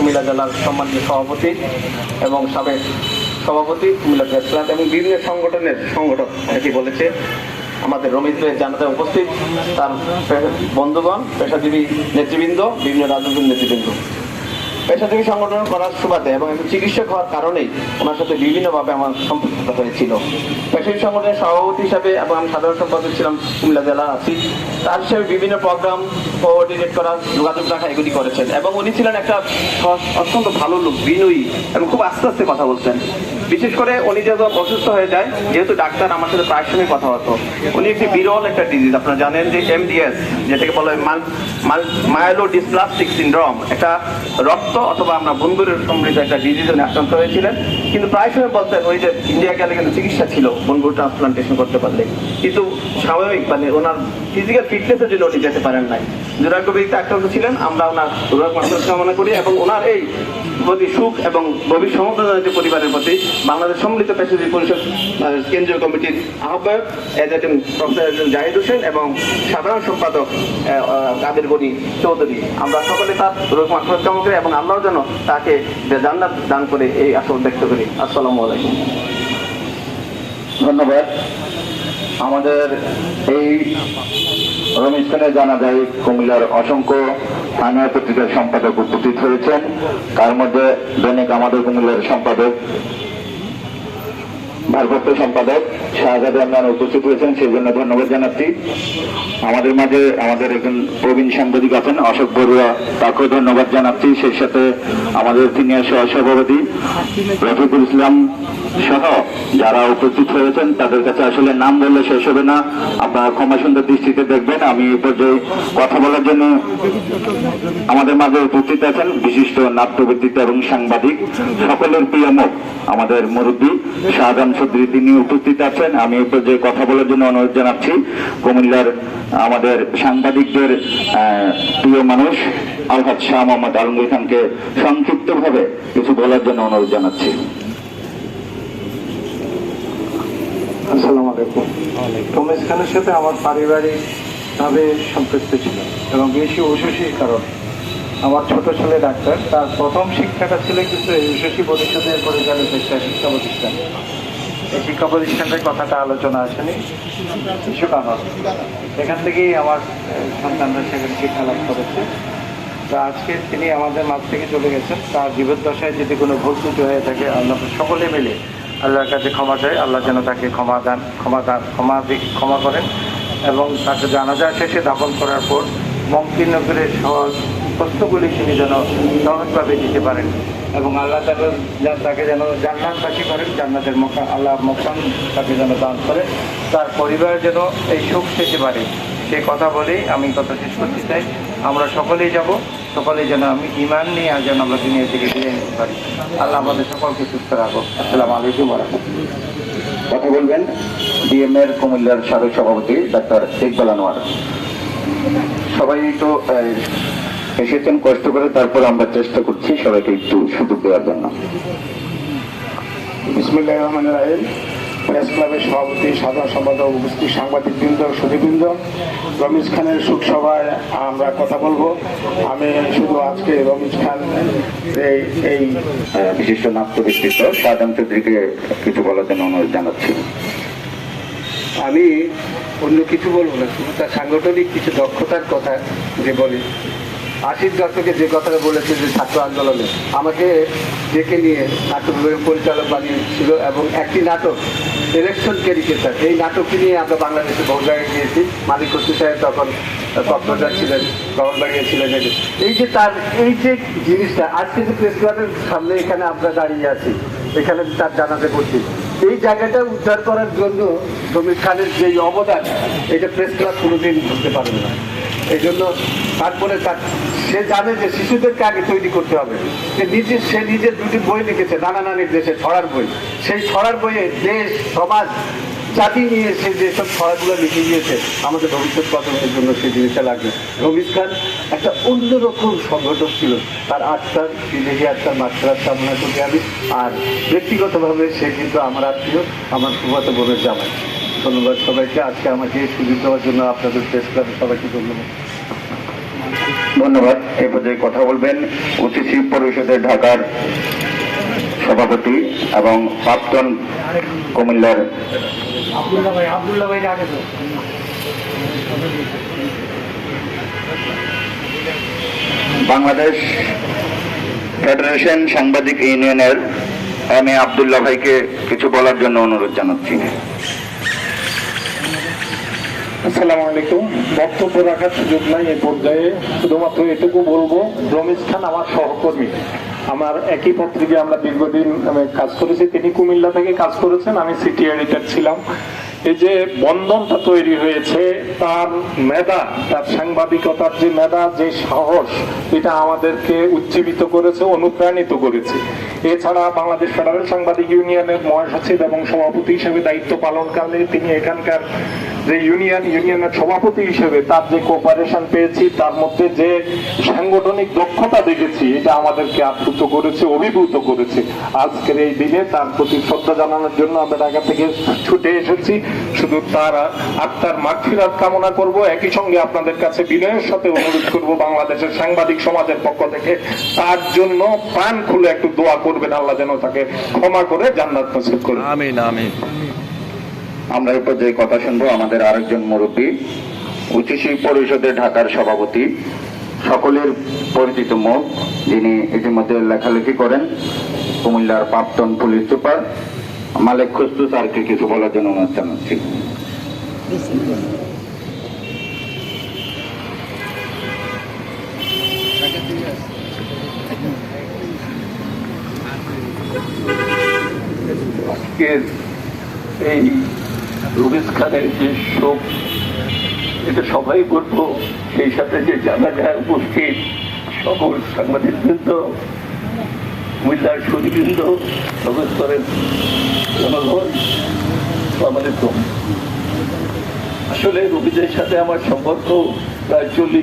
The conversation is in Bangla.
কুমিল্লা জেলার সম্মানিত সভাপতি এবং সাবেক সভাপতি কুমিল্লা ক্লাব এবং বিভিন্ন সংগঠনের সংগঠক, এটি বলেছে, আমাদের রমিত জানাতে উপস্থিত। তার বন্ধুগণ, পেশাজীবী নেতৃবৃন্দ, বিভিন্ন রাজনৈতিক নেতৃবৃন্দ। পেশাজীবী সংগঠন করার সুবাদে এবং একজন চিকিৎসক হওয়ার কারণেই ওনার সাথে বিভিন্নভাবে আমার সম্পৃক্ততা হয়েছিল। পেশাজীবী সংগঠনের সভাপতি হিসাবে এবং আমি সাধারণ সম্পাদক ছিলাম কুমিল্লা জেলা আছি। তার হিসেবে বিভিন্ন প্রোগ্রাম কোঅর্ডিনেট করা, যোগাযোগ রাখা এগুলি করেছেন এবং উনি ছিলেন একটা অত্যন্ত ভালো লোক, বিনয়ী এবং খুব আস্তে আস্তে কথা বলতেন। বিশেষ করে উনি যখন অসুস্থ হয়ে যায়, যেহেতু ডাক্তার আমার সাথে প্রায় সময় কথা হতো। উনি একটি বিরল একটা ডিজিজ আপনারা জানেন যে এমডিএস যেটাকে বলা হয় মায়ালো ডিসপ্লাস্টিক সিন্ড্রোম একটা রক্ত অথবা আমরা বন্ধুরের সমৃদ্ধ একটা ডিজিজে আক্রান্ত হয়েছিলেন। কিন্তু প্রায় সময় বলতেন ওই যে ইন্ডিয়া গেলে কিন্তু চিকিৎসা ছিল বন্ধুর ট্রান্সপ্লান্টেশন করতে পারলে। কিন্তু স্বাভাবিক মানে ওনার ফিজিক্যাল ফিটনেসের জন্য উনি যেতে পারেন নাই। দুরাগ্য ব্যক্তি আক্রান্ত ছিলেন, আমরা ওনার দুরাগ মানুষ কামনা করি এবং ওনার এই প্রতি সুখ এবং গভীর সমবেদনা জাতীয় পরিবারের প্রতি বাংলাদেশ সম্মিলিত পেশাজীবী পরিষদ কেন্দ্রীয় কমিটির আহ্বায়ক এজেন্ট প্রফেসর জাহিদ হোসেন এবং সাধারণ সম্পাদক কাদের গনি চৌধুরী। আমরা সকলে তার রোগ মাফরত কামনা করি এবং আল্লাহ যেন তাকে জান্নাত দান করে এই আসল ব্যক্ত করি। আসসালামু আলাইকুম। ধন্যবাদ। আমাদের এই অনুষ্ঠানে জানা যায় কুমিল্লার অসংখ্য স্থানীয় পত্রিকার সম্পাদক উপস্থিত হয়েছেন। তার মধ্যে দৈনিক আমাদের কুমিল্লার সম্পাদক, ভারপ্রাপ্ত সম্পাদক শাহজাদ রহমান উপস্থিত হয়েছেন, সেই জন্য ধন্যবাদ জানাচ্ছি। আমাদের মাঝে আমাদের একজন প্রবীণ সাংবাদিক আছেন, অশোক বড়ুয়া, তাকেও ধন্যবাদ জানাচ্ছি। সেই সাথে আমাদের সিনিয়র সহসভাপতি রফিকুল ইসলাম সহ যারা উপস্থিত হয়েছেন, তাদের কাছে আসলে নাম বললে শেষ হবে না। আপনারা ক্ষমা সুন্দর দৃষ্টিতে দেখবেন, আমি এই পর্যায়ে কথা বলার জন্য আমাদের মাঝে উপস্থিত আছেন বিশিষ্ট নাট্যব্যক্তিত্ব এবং সাংবাদিক। সকলের প্রিয় মুখ, আমাদের মুরব্বী শাহজাহান চৌধুরী তিনি উপস্থিত আছেন। আমি এই পর্যায়ে কথা বলার জন্য অনুরোধ জানাচ্ছি, কুমিল্লার আমাদের সাংবাদিকদের প্রিয় মানুষ আলহাদ শাহ মোহাম্মদ আলমগীর খানকে সংক্ষিপ্তভাবে কিছু বলার জন্য অনুরোধ জানাচ্ছি। আসসালামু আলাইকুম। রমেশ খানের সাথে আমার পারিবারিক ভাবে সম্পৃক্ত ছিল এবং বেশি উশসীর কারণ। আমার ছোট ছেলে ডাক্তার, তার প্রথম শিক্ষাটা ছিল কিন্তু এই উশসী পরিষদের পরিচালিত একটা শিক্ষা প্রতিষ্ঠান। এই শিক্ষা প্রতিষ্ঠানের কথাটা আলোচনা আসেনি। নয় এখান থেকেই আমার সন্তানরা সেখানে শিক্ষা লাভ করেছে। তো আজকে তিনি আমাদের মাঠ থেকে চলে গেছেন। তার জীবদ্দশায় যদি কোনো ভুল ত্রুটি হয়ে থাকে, আমরা সকলে মিলে আল্লাহর কাছে ক্ষমা চাই। আল্লাহ যেন তাকে ক্ষমা দান ক্ষমা দান, ক্ষমা দি- ক্ষমা করেন এবং তাকে জানাজা শেষে দাপন করার পর মঙ্কিনগরের সহজ প্রশ্নগুলি তিনি যেন সহজভাবে দিতে পারেন এবং আল্লাহ তাকে তাকে যেন জান্নাতবাসী করেন, জান্নাতের মকান আল্লাহ মকান তাকে যেন দান করেন। তার পরিবার যেন এই সুখ পেতে পারে। সেই কথা বলেই আমি কথা শেষ করতে চাই। আমরা সকলেই যাব সকলেই যেন আমি ইমান নিয়ে আজ যেন আমরা দুনিয়া থেকে বিদায় নিতে পারি। আল্লাহ আমাদের সকলকে সুস্থ রাখো আসসালামু আলাইকুম কথা বলবেন ডিএম এর কুমিল্লার সাবেক সভাপতি ডাক্তার ইকবাল আনোয়ার। সবাই একটু আহ, এসেছেন কষ্ট করে তারপর আমরা চেষ্টা করছি সবাইকে একটু সুযোগ দেওয়ার জন্য। বিসমুল্লাহ রহমান রাহিম। প্রেস ক্লাবের সভাপতি, সাধারণ সম্পাদক, উপস্থিত সাংবাদিকবৃন্দ সুদীবৃন্দ রমিজ খানের সুখ সভায় আমরা কথা বলব। আমি শুধু আজকে রমিজ খান এই বিশিষ্ট নাট্য ব্যক্তিত্ব শাহজাহান চৌধুরীকে কিছু বলার জন্য অনুরোধ জানাচ্ছি। আমি অন্য কিছু বলব না, শুধু তার সাংগঠনিক কিছু দক্ষতার কথা যে বলি। আশির দশকে যে কথাটা বলেছে যে ছাত্র আন্দোলনে, আমাকে ডেকে নিয়ে নাটক পরিচালক বানিয়েছিল এবং একটি নাটক ইলেকশন ক্যারিকেটার এই নাটকটি নিয়ে আমরা বাংলাদেশে বহু জায়গায় গিয়েছি। মালিক কর্তৃ সাহেব তখন কক্সবাজার ছিলেন বাড়িয়ে ছিলেন এই- যে তার, এই যে জিনিসটা, আজকে যে প্রেস ক্লাবের সামনে এখানে আমরা দাঁড়িয়ে আছি, এখানে তার জানাতে করছি, এই জায়গাটা উদ্ধার করার জন্য সমীর খানের যে অবদান, এটা প্রেস ক্লাব কোনোদিন বুঝতে পারবে না। এই জন্য তারপরে তার সে জানে যে শিশুদেরকে আগে তৈরি করতে হবে। সে নিজে সে নিজের দুটি বই লিখেছে, নানা নানির দেশে ছড়ার বই। সেই ছড়ার বইয়ে দেশ, সমাজ, জাতি নিয়ে সে যেসব ছড়াগুলো লিখে গিয়েছে, আমাদের ভবিষ্যৎ গঠনের জন্য সেই জিনিসটা লাগবে। রমিজ খান একটা অন্যরকম সংগঠক ছিল। তার আত্মার বিদেহী আত্মার মাত্রার কামনা করি আমি। আর ব্যক্তিগতভাবে সে কিন্তু আমার আত্মীয়, আমার ফুফাতো বোনের জামাই। ধন্যবাদ সবাইকে। আজকে আমাকে সুযোগ দেওয়ার জন্য আপনাদের প্রেস ক্লাবে সবাইকে ধন্যবাদ। ধন্যবাদ। এ পর্যায়ে কথা বলবেন ওসিসি পরিষদের ঢাকার সভাপতি এবং প্রাক্তন কুমিল্লার বাংলাদেশ ফেডারেশন সাংবাদিক ইউনিয়নের এম এ আবদুল্লাহ ভাইকে কিছু বলার জন্য অনুরোধ জানাচ্ছি। আসসালামু আলাইকুম। বক্তব্য রাখার সুযোগ নাই এ পর্যায়ে। শুধুমাত্র এটুকু বলব, রমেশ খান আমার সহকর্মী। আমার একই পত্রিকা আমরা দীর্ঘদিন কাজ করেছি। তিনি কুমিল্লা থেকে কাজ করেছেন, আমি সিটি এডিটর ছিলাম। এই যে বন্ধনটা তৈরি হয়েছে, তার মেধা, তার সাংবাদিকতার যে মেধা, যে সাহস, এটা আমাদেরকে উজ্জীবিত করেছে, অনুপ্রাণিত করেছে। এছাড়া বাংলাদেশ ফেডারেল সাংবাদিক ইউনিয়নের মহাসচিব এবং সভাপতি হিসেবে দায়িত্ব পালনকালে তিনি এখানকার যে ইউনিয়ন, ইউনিয়নের সভাপতি হিসেবে তার যে কোপারেশন পেয়েছি, তার মধ্যে যে সাংগঠনিক দক্ষতা দেখেছি, এটা আমাদেরকে আপ্লুত করেছে, অভিভূত করেছে। আজকের এই দিনে তার প্রতি শ্রদ্ধা জানানোর জন্য আমরা ঢাকা থেকে ছুটে এসেছি। শুধু তার আত্মার মাগফিরাত কামনা করব। একই সঙ্গে আপনাদের কাছে বিনয়ের সাথে অনুরোধ করব বাংলাদেশের সাংবাদিক সমাজের পক্ষ থেকে। তার জন্য প্রাণ খুলে একটু দোয়া করবেন আল্লাহ যেন তাকে ক্ষমা করে জান্নাত নসিব করে আমিন আমিন। আমরা এই পর্যায়ে কথা শুনব আমাদের আরেকজন মুরব্বী উচ্চশিক পরিষদের ঢাকার সভাপতি সকলের পরিচিত মুখ যিনি ইতিমধ্যে লেখালেখি করেন কুমিল্লার প্রাক্তন পুলিশ সুপার মালিক খুস্তু স্যারকে কিছু বলার জন্য অনুরোধ জানাচ্ছি। আজকের এই রুবেশ খানের যে শোক, এটা সবাই করব, সেই সাথে যে জানাজায় উপস্থিত সকল সাংবাদিকবৃন্দ কুমিল্লার সুদীবৃন্দ সর্বস্তরের জনগণ আমাদের আসলে রবিদের সাথে আমার সম্পর্ক প্রায় চল্লিশ